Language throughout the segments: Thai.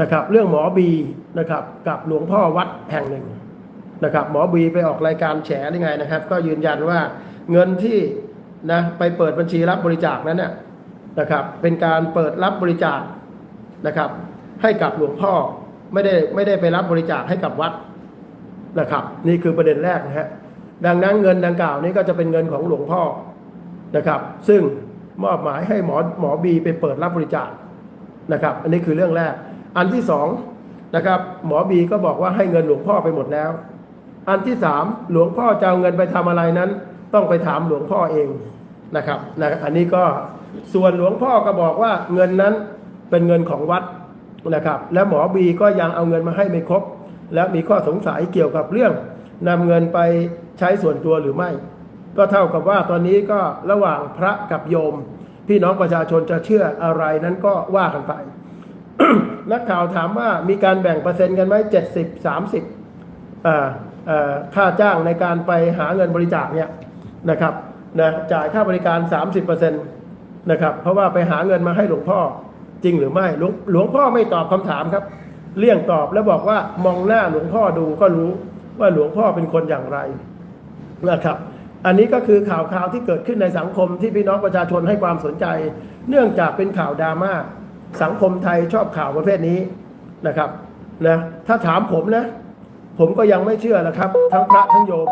นะครับ เรื่องหมอบีนะครับ กับหลวงพ่อวัดแห่งหนึ่งนะครับ หมอบีไปออกรายการแฉหรือไงนะครับ ก็ยืนยันว่าเงินที่นะไปเปิดบัญชีรับบริจาคนั้นน่ะนะครับ เป็นการเปิดรับบริจาคนะครับ ให้กับหลวงพ่อไม่ได้ไม่ได้ไปรับบริจาคให้กับวัดนะครับ นี่คือประเด็นแรกนะฮะดังนั้นเงินดังกล่าวนี้ก็จะเป็นเงินของหลวงพ่อนะครับ ซึ่งมอบหมายให้หมอหมอบีไปเปิดรับบริจาคนะครับ อันนี้คือเรื่องแรก อันที่สองนะครับหมอบีก็บอกว่าให้เงินหลวงพ่อไปหมดแล้ว อันที่สามหลวงพ่อจะเอาเงินไปทำอะไรนั้น ต้องไปถามหลวงพ่อเองนะครับนะอันนี้ก็ส่วนหลวงพ่อก็บอกว่าเงินนั้นเป็นเงินของวัดนะครับ และหมอบีก็ยังเอาเงินมาให้ไม่ครบ และมีข้อสงสัยเกี่ยวกับเรื่องนำเงินไปใช้ส่วนตัวหรือไม่ ก็เท่ากับว่าตอนนี้ก็ระหว่างพระกับโยม พี่น้องประชาชนจะเชื่ออะไรนั้นก็ว่ากันไป นักข่าวถามว่ามีการแบ่งเปอร์เซ็นต์กันไหมเจ็ดสิบสามสิบค่าจ้างในการไปหาเงินบริจาคเนี่ยนะครับนะจ่ายค่าบริการ 30%นะครับเพราะว่าไปหาเงินมาให้หลวงพ่อจริงหรือไม่หลวงหลวงพ่อไม่ตอบคำถามครับ เลี่ยงตอบแล้วบอกว่ามองหน้าหลวงพ่อดูก็รู้ว่าหลวงพ่อเป็นคนอย่างไรนะครับ อันนี้ก็คือข่าวข่าวที่เกิดขึ้นในสังคมที่พี่น้องประชาชนให้ความสนใจ เนื่องจากเป็นข่าวดราม่า สังคมไทยชอบข่าวประเภทนี้นะครับนะถ้าถามผมนะ ผมก็ยังไม่เชื่อนะครับ ทั้งพระทั้งโยม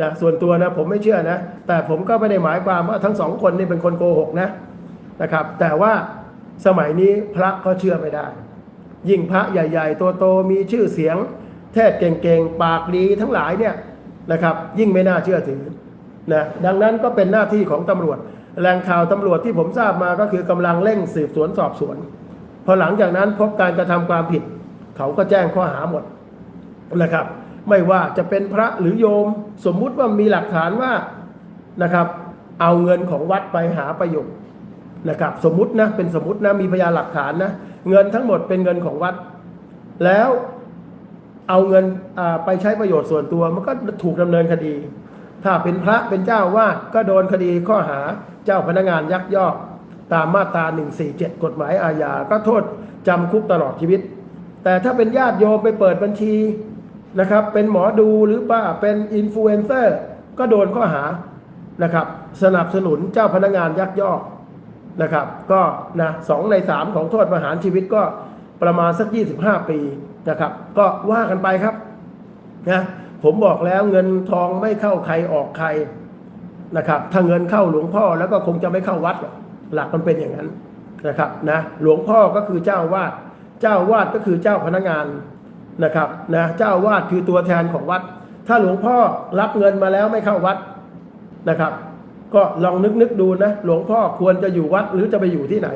นะส่วนตัวนะผมไม่เชื่อนะ แต่ผมก็ไม่ได้หมายความว่าทั้งสองคนนี่เป็นคนโกหกนะนะครับ แต่ว่าสมัยนี้พระก็เชื่อไม่ได้ ยิ่งพระใหญ่ๆ ตัวโตมีชื่อเสียง เทศเก่งๆ ปากดีทั้งหลายเนี่ยนะครับ ยิ่งไม่น่าเชื่อถือนะดังนั้นก็เป็นหน้าที่ของตำรวจ แหล่งข่าวตำรวจที่ผมทราบมาก็คือกำลังเร่งสืบสวนสอบสวน พอหลังจากนั้นพบการกระทำความผิด เขาก็แจ้งข้อหาหมดนะครับ ไม่ว่าจะเป็นพระหรือโยมสมมุติว่ามีหลักฐานว่านะครับ เอาเงินของวัดไปหาประโยชน์นะครับสมมตินะเป็นสมมตินะมีพยานหลักฐานนะเงินทั้งหมดเป็นเงินของวัด แล้วเอาเงินไปใช้ประโยชน์ส่วนตัวมันก็ถูกดำเนินคดี ถ้าเป็นพระเป็นเจ้าวาดก็โดนคดีข้อหาเจ้าพนักงานยักยอก ตามมาตรา 147 กฎหมายอาญา ก็โทษจำคุกตลอดชีวิต แต่ถ้าเป็นญาติโยมไปเปิดบัญชีนะครับ เป็นหมอดูหรือป้าเป็นอินฟลูเอนเซอร์ก็โดนข้อหานะครับ สนับสนุนเจ้าพนักงานยักยอกนะครับ ก็นะสองในสามของโทษประหารชีวิตก็ประมาณสัก 25 ปีนะครับ ก็ว่ากันไปครับนะ ผมบอกแล้วเงินทองไม่เข้าใครออกใครนะครับ ถ้าเงินเข้าหลวงพ่อแล้วก็คงจะไม่เข้าวัด หลักมันเป็นอย่างนั้นนะครับนะหลวงพ่อก็คือเจ้าวาดเจ้าวาดก็คือเจ้าพนักงานนะครับนะเจ้าวาดคือตัวแทนของวัด ถ้าหลวงพ่อรับเงินมาแล้วไม่เข้าวัดนะครับ ก็ลองนึกนึกดูนะ หลวงพ่อควรจะอยู่วัดหรือจะไปอยู่ที่ไหน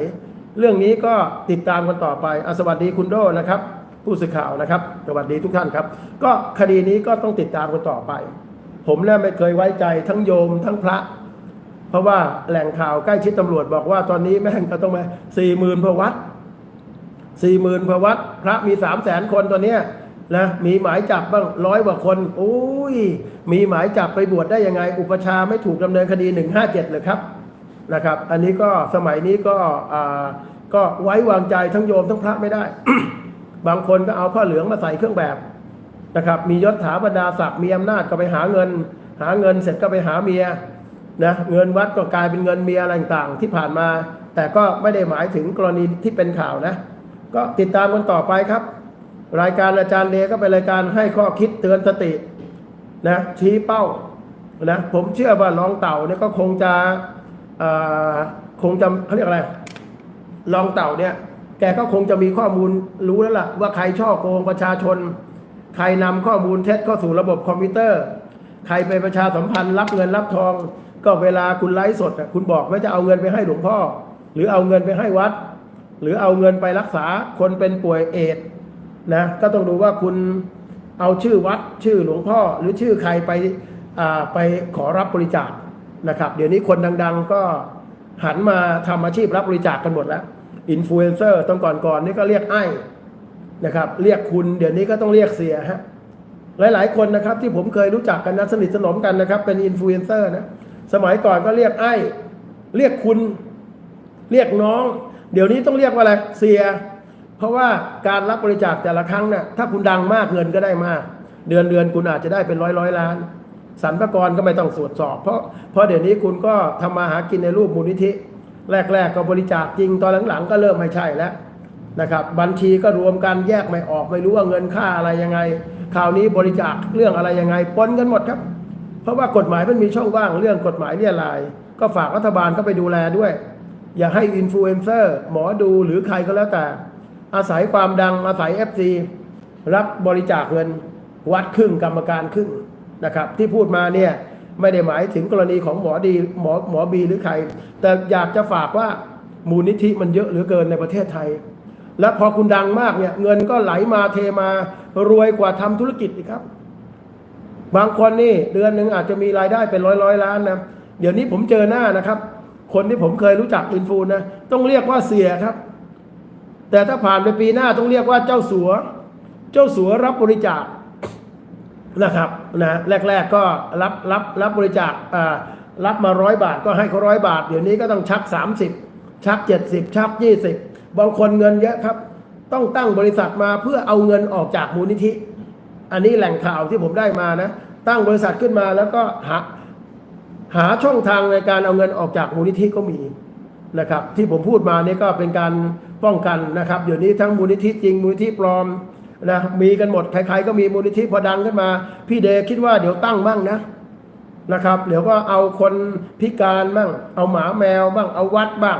เรื่องนี้ก็ติดตามกันต่อไปอสวัสดีคุณโดนะครับ ผู้สื่อข่าวนะครับสวัสดีทุกท่านครับ ก็คดีนี้ก็ต้องติดตามกันต่อไป ผมเนี่ยไม่เคยไว้ใจทั้งโยมทั้งพระ เพราะว่าแหล่งข่าวใกล้ชิดตำรวจบอกว่าตอนนี้แม่งก็ต้องมาสี่หมื่นพวัดสี่หมื่นพวัดพระมีสามแสนคนตอนเนี้ยนะมีหมายจับบ้างร้อยกว่าคนโอ้ย มีหมายจับไปบวชได้ยังไง อุปชาไม่ถูกดำเนินคดีหนึ่งห้าเจ็ดเลยครับนะครับ อันนี้ก็สมัยนี้ก็อ่าก็ไว้วางใจทั้งโยมทั้งพระไม่ได้ บางคนก็เอาผ้าเหลืองมาใส่เครื่องแบบนะครับ มียศถาบรรดาศักดิ์มีอำนาจก็ไปหาเงิน หาเงินเสร็จก็ไปหาเมียนะเงินวัดก็กลายเป็นเงินเมียอะไรต่างๆที่ผ่านมา แต่ก็ไม่ได้หมายถึงกรณีที่เป็นข่าวนะ ก็ติดตามกันต่อไปครับ รายการอาจารย์เลก็เป็นรายการให้ข้อคิดเตือนสตินะชี้เป้านะผมเชื่อว่าน้องเต่าเนี่ยก็คงจะคงจะเขาเรียกอะไรรองเต่าเนี่ย แกก็คงจะมีข้อมูลรู้แล้วล่ะ ว่าใครช่อโกงประชาชน ใครนำข้อมูลเท็จเข้าสู่ระบบคอมพิวเตอร์ ใครไปประชาสัมพันธ์รับเงินรับทอง ก็เวลาคุณไลฟ์สดคุณบอกว่าจะเอาเงินไปให้หลวงพ่อ หรือเอาเงินไปให้วัด หรือเอาเงินไปรักษาคนเป็นป่วยเอดนะก็ต้องดูว่าคุณเอาชื่อวัดชื่อหลวงพ่อ หรือชื่อใครไปอ่าไปขอรับบริจาคนะครับ เดี๋ยวนี้คนดัง ๆ ก็หันมาทำอาชีพรับบริจาคกันหมดแล้ว อินฟลูเอนเซอร์ต้องก่อนๆนี่ก็เรียกไอ้นะครับ เรียกคุณเดี๋ยวนี้ก็ต้องเรียกเสียฮะหลายๆคนนะครับ ที่ผมเคยรู้จักกันนะสนิทสนมกันนะครับ เป็นอินฟลูเอนเซอร์นะสมัยก่อนก็เรียกไอ้เรียกคุณเรียกน้อง เดี๋ยวนี้ต้องเรียกว่าอะไรเสีย เพราะว่าการรับบริจาคแต่ละครั้งเนี่ยถ้าคุณดังมากเงินก็ได้มาก เดือนเดือนคุณอาจจะได้เป็นร้อยร้อยล้านสรรพากรก็ไม่ต้องตรวจสอบ เพราะเพราะเดี๋ยวนี้คุณก็ทำมาหากินในรูปมูลนิธิ แรก ๆ ก็บริจาคจริงตอนหลังๆ ก็เริ่มไม่ใช่แล้วนะครับบัญชีก็รวมกันแยกไม่ออกไม่รู้ว่าเงินค่าอะไรยังไงคราวนี้บริจาคเรื่องอะไรยังไงปนกันหมดครับ เพราะว่ากฎหมายมันมีช่องว่างเรื่องกฎหมายเนี่ยลายก็ฝากรัฐบาลเข้าไปดูแลด้วย อย่าให้อินฟลูเอนเซอร์หมอดูหรือใครก็แล้วแต่ อาศัยความดังอาศัย FC รับบริจาคเงินวัดครึ่งกรรมการครึ่งนะครับ ที่พูดมาเนี่ย ไม่ได้หมายถึงกรณีของหมอดีหมอหมอบีหรือใคร แต่อยากจะฝากว่ามูลนิธิมันเยอะเหลือเกินในประเทศไทย และพอคุณดังมากเนี่ยเงินก็ไหลมาเทมารวยกว่าทำธุรกิจอีกครับ บางคนนี่เดือนหนึ่งอาจจะมีรายได้เป็นร้อยร้อยล้านนะเดี๋ยวนี้ผมเจอหน้านะครับ คนที่ผมเคยรู้จักอินฟูนะต้องเรียกว่าเสียครับ แต่ถ้าผ่านไปปีหน้าต้องเรียกว่าเจ้าสัว เจ้าสัวรับบริจาค นะครับนะแรก ๆก็รับรับรับบริจาครับมาร้อยบาทก็ให้เขาร้อยบาท เดี๋ยวนี้ก็ต้องชัก 30 ชัก 70 ชัก 20 บางคนเงินเยอะครับ ต้องตั้งบริษัทมาเพื่อเอาเงินออกจากมูลนิธิ อันนี้แหล่งข่าวที่ผมได้มานะ ตั้งบริษัทขึ้นมาแล้วก็หาหาช่องทางในการเอาเงินออกจากมูลนิธิก็มีนะครับ ที่ผมพูดมานี่ก็เป็นการป้องกันนะครับเดี๋ยวนี้ทั้งมูลนิธิจริงมูลนิธิปลอม นะมีกันหมดใครๆก็มีมูลนิธิพอดังขึ้นมา พี่เดคิดว่าเดี๋ยวตั้งบ้างนะนะครับเดี๋ยวก็เอาคนพิการบ้างเอาหมาแมวบ้างเอาวัดบ้าง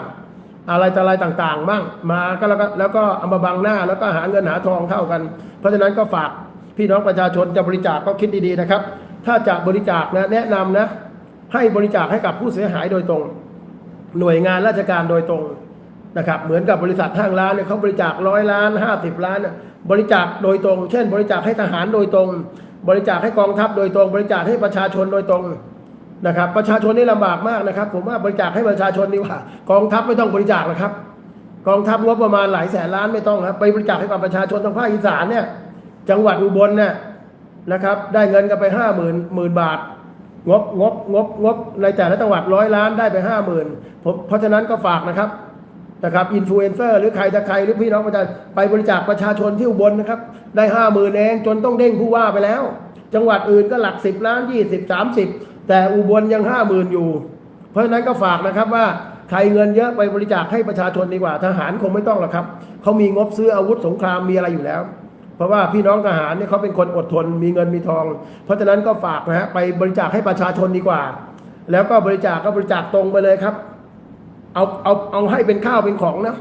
อะไรต่ออะไรต่างๆบ้างมาก็แล้วก็แล้วก็เอามาบังหน้าแล้วก็หาเงินหาทองเข้ากัน เพราะฉะนั้นก็ฝากพี่น้องประชาชนจะบริจาคก็คิดดีๆนะครับ ถ้าจะบริจาคนะแนะนำนะ ให้บริจาคให้กับผู้เสียหายโดยตรง หน่วยงานราชการโดยตรงนะครับ เหมือนกับบริษัทห้างร้านเนี่ยเขาบริจาคร้อยล้านห้าสิบล้านน่ะ บริจาคโดยตรง เช่น บริจาคให้ทหารโดยตรง บริจาคให้กองทัพโดยตรง บริจาคให้ประชาชนโดยตรงนะครับ ประชาชนนี่ลำบากมากนะครับ ผมว่าบริจาคให้ประชาชนดีกว่า กองทัพไม่ต้องบริจาคนะครับ กองทัพงบประมาณหลายแสนล้านไม่ต้องครับไปบริจาคให้กับประชาชนทางภาคอีสานเนี่ยจังหวัดอุบลเนี่ยนะครับ ได้เงินกันไปห้าหมื่นหมื่นบาทงบงบงบงบในแต่ละจังหวัดร้อยล้านได้ไปห้าหมื่นเพราะฉะนั้นก็ฝากนะครับ นะครับอินฟลูเอนเซอร์หรือใครจะใครหรือพี่น้องประชาชนไปบริจาคประชาชนที่อุบลนะครับ ได้ห้าหมื่นเองจนต้องเด้งผู้ว่าไปแล้ว จังหวัดอื่นก็หลักสิบล้านยี่สิบสามสิบแต่อุบลยังห้าหมื่นอยู่ เพราะฉะนั้นก็ฝากนะครับว่าใครเงินเยอะไปบริจาคให้ประชาชนดีกว่า ทหารคงไม่ต้องหรอกครับเขามีงบซื้ออาวุธสงครามมีอะไรอยู่แล้ว เพราะว่าพี่น้องทหารเนี่ยเขาเป็นคนอดทนมีเงินมีทอง เพราะฉะนั้นก็ฝากนะฮะไปบริจาคให้ประชาชนดีกว่า แล้วก็บริจาคก็บริจาคตรงไปเลยครับ เอาเอาเอาให้เป็นข้าวเป็นของนะ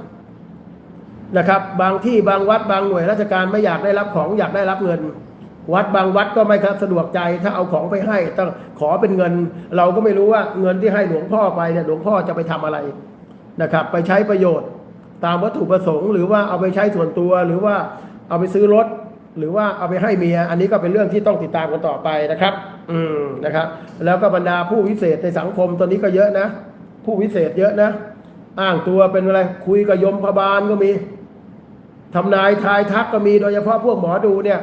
นะครับ บางที่บางวัดบางหน่วยราชการไม่อยากได้รับของอยากได้รับเงิน วัดบางวัดก็ไม่ครับสะดวกใจถ้าเอาของไปให้ต้องขอเป็นเงิน เราก็ไม่รู้ว่าเงินที่ให้หลวงพ่อไปเนี่ยหลวงพ่อจะไปทำอะไรนะครับ ไปใช้ประโยชน์ตามวัตถุประสงค์ หรือว่าเอาไปใช้ส่วนตัวหรือว่าเอาไปซื้อรถหรือว่าเอาไปให้เมีย อันนี้ก็เป็นเรื่องที่ต้องติดตามกันต่อไปนะครับ อืมนะครับ แล้วก็บรรดาผู้วิเศษในสังคมตอนนี้ก็เยอะนะ ผู้วิเศษเยอะนะ อ้างตัวเป็นอะไร คุยกับยมพบาลก็มีทำนายทายทักก็มีโดยเฉพาะพวกหมอดูเนี่ย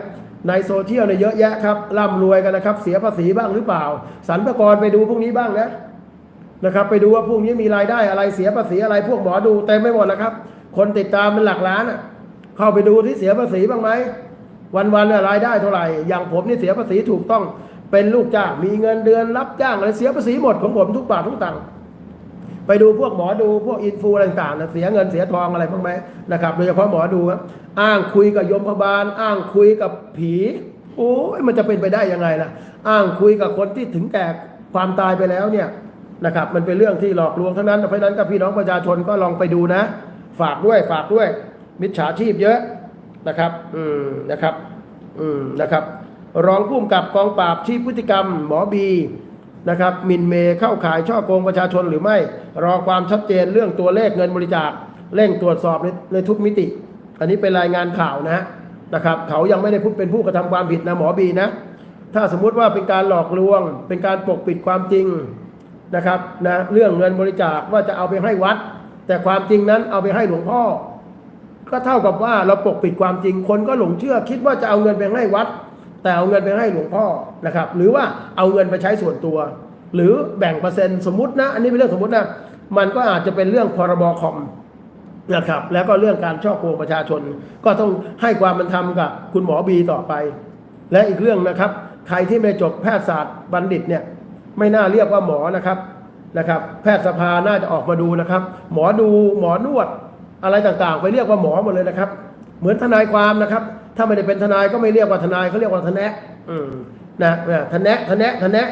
ในโซเชียลเนี่ยเยอะแยะครับร่ำรวยกันนะครับ เสียภาษีบ้างหรือเปล่าสรรพากรไปดูพวกนี้บ้างนะนะครับ ไปดูว่าพวกนี้มีรายได้อะไรเสียภาษีอะไร พวกหมอดูเต็มไม่หมดแล้วครับ คนติดตามเป็นหลักล้านอะ เข้าไปดูที่เสียภาษีบ้างไหมวันๆน่ะรายได้เท่าไหร่ อย่างผมนี่เสียภาษีถูกต้องเป็นลูกจ้างมีเงินเดือนรับจ้างอะไรเสียภาษีหมดของผมทุกบาททุกตังค์ ไปดูพวกหมอดูพวกอินฟูอะไรต่างๆนะเสียเงินเสียทองอะไรบ้างไหมนะครับโดยเฉพาะหมอดูครับอ้างคุยกับยมพบาล อ้างคุยกับผี โอ้ยมันจะเป็นไปได้ยังไงล่ะ อ้างคุยกับคนที่ถึงแก่ความตายไปแล้วเนี่ยนะครับ มันเป็นเรื่องที่หลอกลวงทั้งนั้นเพราะฉะนั้นกับพี่น้องประชาชนก็ลองไปดูนะ ฝากด้วยฝากด้วย มิจฉาชีพเยอะนะครับ อืมนะครับ อืมนะครับ รองผู้กำกับกองปราบชี้พฤติกรรม หมอบี นะครับมินเมย์เข้าขายช่อโกงประชาชนหรือไม่ รอความชัดเจนเรื่องตัวเลขเงินบริจาคเร่งตรวจสอบในในทุกมิติ อันนี้เป็นรายงานข่าวนะนะครับ เขายังไม่ได้พูดเป็นผู้กระทำความผิดนะหมอบีนะ ถ้าสมมุติว่าเป็นการหลอกลวง เป็นการปกปิดความจริงนะครับนะเรื่องเงินบริจาคว่าจะเอาไปให้วัด แต่ความจริงนั้นเอาไปให้หลวงพ่อ ก็เท่ากับว่าเราปกปิดความจริงคนก็หลงเชื่อคิดว่าจะเอาเงินไปให้วัด แต่เอาเงินไปให้หลวงพ่อนะครับ หรือว่าเอาเงินไปใช้ส่วนตัว หรือแบ่งเปอร์เซ็นต์สมมตินะ อันนี้เป็นเรื่องสมมตินะ มันก็อาจจะเป็นเรื่องพรบคอมนะครับ แล้วก็เรื่องการช่อโกงประชาชน ก็ต้องให้ความเป็นธรรมกับคุณหมอบีต่อไป และอีกเรื่องนะครับ ใครที่ไม่จบแพทยศาสตร์บัณฑิตเนี่ย ไม่น่าเรียกว่าหมอนะครับนะครับ แพทยสภาน่าจะออกมาดูนะครับ หมอดูหมอนวดอะไรต่างๆ ไปเรียกว่าหมอหมดเลยนะครับ เหมือนทนายความนะครับ ถ้าไม่ได้เป็นทนายก็ไม่เรียกว่าทนายเขาเรียกว่าทนะอืมนะนะทนะทนะทนะ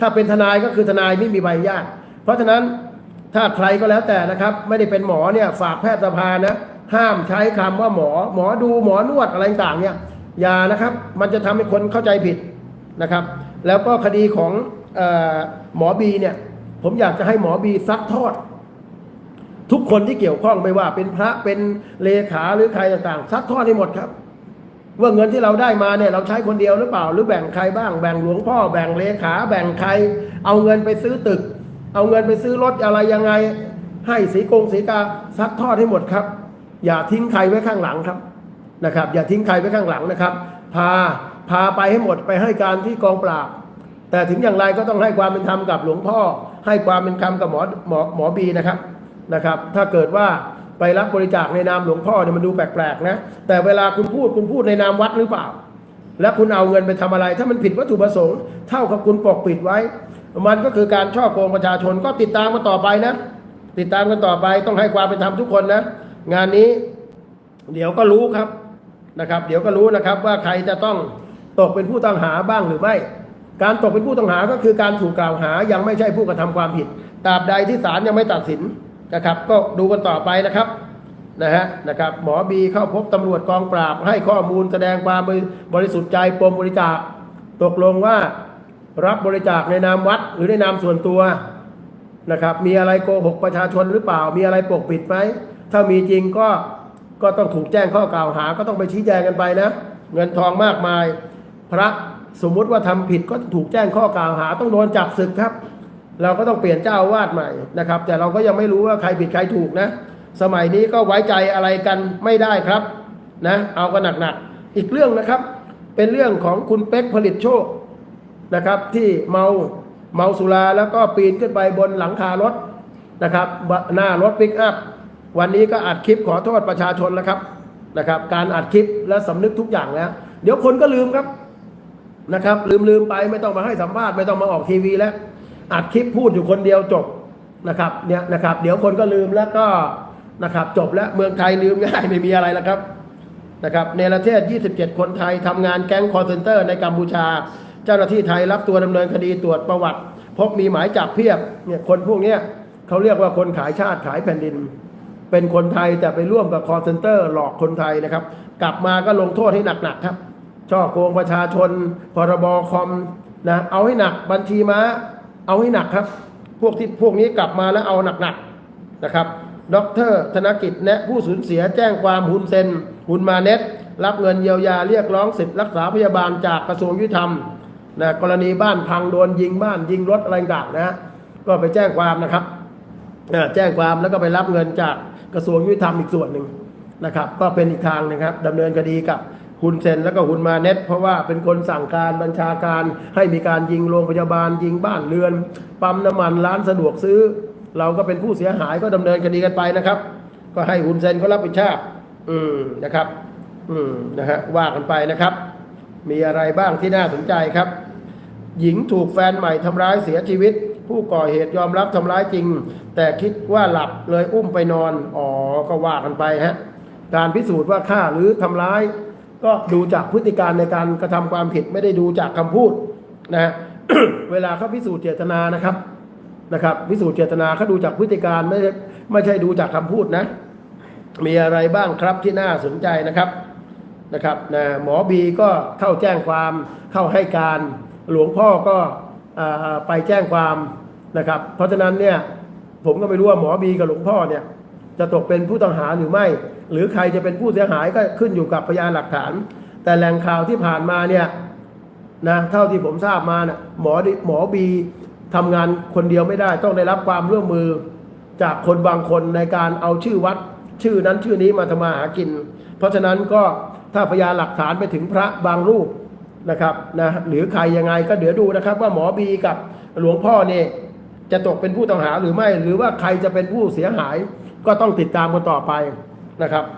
ถ้าเป็นทนายก็คือทนายไม่มีใบอนุญาต เพราะฉะนั้นถ้าใครก็แล้วแต่นะครับ ไม่ได้เป็นหมอเนี่ยฝากแพทยสภานะห้ามใช้คำว่าหมอ หมอดูหมอนวดอะไรต่างๆเนี่ยอย่านะครับ มันจะทำให้คนเข้าใจผิดนะครับ แล้วก็คดีของเออหมอบีเนี่ยผมอยากจะให้หมอบีซักทอด ทุกคนที่เกี่ยวข้องไม่ว่าเป็นพระเป็นเลขาหรือใครต่างๆซักทอดให้หมดครับ ว่าเงินที่เราได้มาเนี่ยเราใช้คนเดียวหรือเปล่า หรือแบ่งใครบ้างแบ่งหลวงพ่อแบ่งเลขาแบ่งใคร เอาเงินไปซื้อตึก เอาเงินไปซื้อรถอะไรยังไง ให้สีกงสีกาซักทอดให้หมดครับ อย่าทิ้งใครไว้ข้างหลังครับนะครับ อย่าทิ้งใครไว้ข้างหลังนะครับ พาพาไปให้หมดไปให้การที่กองปราบแต่ถึงอย่างไรก็ต้องให้ความเป็นธรรมกับหลวงพ่อ ให้ความเป็นธรรมกับหมอหมอหมอบีนะครับ นะครับ ถ้าเกิดว่าไปรับบริจาคในนามหลวงพ่อเนี่ยมันดูแปลกๆนะแต่เวลาคุณพูดคุณพูดในนามวัดหรือเปล่า แล้วคุณเอาเงินไปทำอะไร ถ้ามันผิดวัตถุประสงค์เท่ากับคุณปกปิดไว้ มันก็คือการช่อโกงประชาชนก็ติดตามกันต่อไปนะ ติดตามกันต่อไปต้องให้ความเป็นธรรมทุกคนนะ งานนี้เดี๋ยวก็รู้ครับนะครับ เดี๋ยวก็รู้นะครับว่าใครจะต้องตกเป็นผู้ต้องหาบ้างหรือไม่ การตกเป็นผู้ต้องหาก็คือการถูกกล่าวหายังไม่ใช่ผู้กระทำความผิดตราบใดที่ศาลยังไม่ตัดสิน นะครับก็ดูกันต่อไปนะครับนะฮะนะครับหมอบีเข้าพบตำรวจกองปราบ ให้ข้อมูลแสดงความบริสุทธิ์ใจปมบริจาค ตกลงว่ารับบริจาคในนามวัดหรือในนามส่วนตัวนะครับมีอะไรโกหกประชาชนหรือเปล่า มีอะไรปกปิดไหมถ้ามีจริงก็ก็ต้องถูกแจ้งข้อกล่าวหาก็ต้องไปชี้แจงกันไปนะ เงินทองมากมาย พระสมมุติว่าทำผิดก็ถูกแจ้งข้อกล่าวหาต้องโดนจับศึกครับ เราก็ต้องเปลี่ยนเจ้าวาดใหม่นะครับ แต่เราก็ยังไม่รู้ว่าใครผิดใครถูกนะ สมัยนี้ก็ไว้ใจอะไรกันไม่ได้ครับนะเอากันหนักๆอีกเรื่องนะครับ เป็นเรื่องของคุณเป๊กผลิตโชคนะครับ ที่เมาเมาสุราแล้วก็ปีนขึ้นไปบนหลังคารถนะครับ หน้ารถปิกอัพวันนี้ก็อัดคลิปขอโทษประชาชนแล้วครับนะครับ การอัดคลิปและสำนึกทุกอย่างแล้ว เดี๋ยวคนก็ลืมครับนะครับ ลืมลืมไปไม่ต้องมาให้สัมภาษณ์ไม่ต้องมาออกทีวีแล้ว อัดคลิปพูดอยู่คนเดียวจบนะครับเนี่ยนะครับเดี๋ยวคนก็ลืมแล้วก็นะครับจบแล้วเมืองไทยลืมง่ายไม่มีอะไรแล้วครับนะครับในประเทศ 27 คนไทยทำงานแก๊งคอร์เซนเตอร์ในกัมพูชา เจ้าหน้าที่ไทยรับตัวดำเนินคดีตรวจประวัติ พบมีหมายจับเพียบเนี่ยคนพวกเนี้ยเขาเรียกว่าคนขายชาติขายแผ่นดิน เป็นคนไทยแต่ไปร่วมกับคอร์เซนเตอร์หลอกคนไทยนะครับ กลับมาก็ลงโทษให้หนักๆครับช่อโกงประชาชนพรบคอมนะเอาให้หนักบัญชีม้า เอาให้หนักครับ พวกที่พวกนี้กลับมาแล้วเอาหนักๆนะครับดรธนกิจแนะผู้สูญเสียแจ้งความหุนเซนหุนมาเน็ตรับเงินเยียวยาเรียกร้องสิทธิรักษาพยาบาลจากกระทรวงยุติธรรมนะกรณีบ้านพังโดนยิงบ้านยิงรถอะไรต่างนะฮะก็ไปแจ้งความนะครับแจ้งความแล้วก็ไปรับเงินจากกระทรวงยุติธรรมอีกส่วนหนึ่งนะครับ ก็เป็นอีกทางหนะครับดำเนินคดีกับ หุนเซนแล้วก็หุนมาเน็ตเพราะว่าเป็นคนสั่งการบัญชาการให้มีการยิงโรงพยาบาล ยิงบ้านเรือน ปั๊มน้ำมันร้านสะดวกซื้อ เราก็เป็นผู้เสียหายก็ดำเนินคดีกันไปนะครับ ก็ให้หุนเซนเขารับผิดชอบอืมนะครับ อืมนะฮะว่ากันไปนะครับ มีอะไรบ้างที่น่าสนใจครับ หญิงถูกแฟนใหม่ทำร้ายเสียชีวิต ผู้ก่อเหตุยอมรับทำร้ายจริง แต่คิดว่าหลับเลยอุ้มไปนอน อ๋อก็ว่ากันไปฮะการพิสูจน์ว่าฆ่าหรือทำร้าย ก็ดูจากพฤติการในการกระทำความผิดไม่ได้ดูจากคำพูดนะฮะเวลาเขาพิสูจน์เจตนานะครับนะครับพิสูจน์เจตนาเขาดูจากพฤติการไม่ไม่ใช่ดูจากคำพูดนะ มีอะไรบ้างครับที่น่าสนใจนะครับนะครับนะหมอบีก็เข้าแจ้งความเข้าให้การหลวงพ่อก็อไปแจ้งความนะครับ เพราะฉะนั้นเนี่ยผมก็ไม่รู้ว่าหมอบีกับหลวงพ่อเนี่ยจะตกเป็นผู้ต้องหาหรือไม่ หรือใครจะเป็นผู้เสียหายก็ขึ้นอยู่กับพยานหลักฐาน แต่แหล่งข่าวที่ผ่านมาเนี่ยนะเท่าที่ผมทราบมานะหมอหมอบีทำงานคนเดียวไม่ได้ ต้องได้รับความร่วมมือจากคนบางคนในการเอาชื่อวัด ชื่อนั้นชื่อนี้มาทำมาหากิน เพราะฉะนั้นก็ถ้าพยานหลักฐานไปถึงพระบางรูปนะครับนะหรือใครยังไงก็เดี๋ยวดูนะครับ ว่าหมอบีกับหลวงพ่อเนี่ยจะตกเป็นผู้ต้องหาหรือไม่ หรือว่าใครจะเป็นผู้เสียหายก็ต้องติดตามกันต่อไป นะครับ